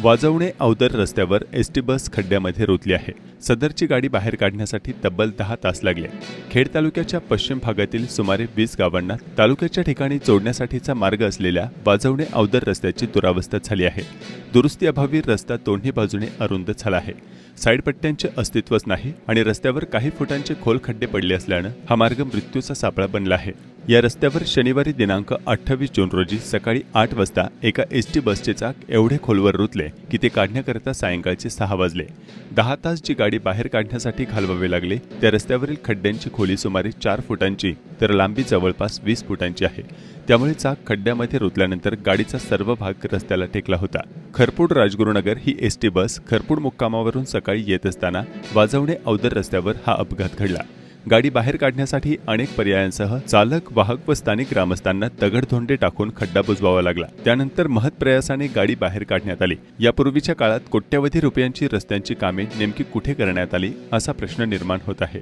वाजवणे अवदर रस्त्यावर S T बस खड्ड्यामध्ये रुतली आहे. सदरची गाडी बाहेर काढण्यासाठी तब्बल दहा तास लागले. खेड तालुक्याच्या पश्चिम भागातील सुमारे वीस गावांना तालुक्याच्या ठिकाणी जोडण्यासाठीचा मार्ग असलेल्या वाजवणे अवदर रस्त्याची दुरावस्था झाली आहे. दुरुस्ती अभावी रस्ता दोन्ही बाजूने अरुंद झाला आहे. साईडपट्ट्यांचे अस्तित्वच नाही आणि रस्त्यावर काही फुटांचे खोल खड्डे पडले असल्यानं हा मार्ग मृत्यूचा सापळा बनला आहे. या रस्त्यावर शनिवारी दिनांक अठ्ठावीस जून रोजी सकाळी आठ वाजता एका एस टी बसचे चाक एवढे खोलवर रुतले की ते काढण्याकरता सायंकाळचे सहा वाजले. दहा तास जी गाडी बाहेर काढण्यासाठी घालवावे लागले त्या रस्त्यावरील खड्ड्यांची खोली सुमारे चार फुटांची तर लांबी जवळपास वीस फुटांची आहे. त्यामुळे चाक खड्ड्यामध्ये रुतल्यानंतर गाडीचा सर्व भाग रस्त्याला टेकला होता. खरपूड राजगुरुनगर ही एस टी बस खरपूड मुक्कामावरून सकाळी येत असताना वाजवणे अवदर रस्त्यावर हा अपघात घडला. गाडी बाहेर काढण्यासाठी अनेक पर्यायांसह चालक वाहक व स्थानिक ग्रामस्थांना दगडधोंडे टाकून खड्डा बुजवावा लागला. त्यानंतर महत्प्रयासाने गाडी बाहेर काढण्यात आली. यापूर्वीच्या काळात कोट्यवधी रुपयांची रस्त्यांची कामे नेमकी कुठे करण्यात आली असा प्रश्न निर्माण होत आहे.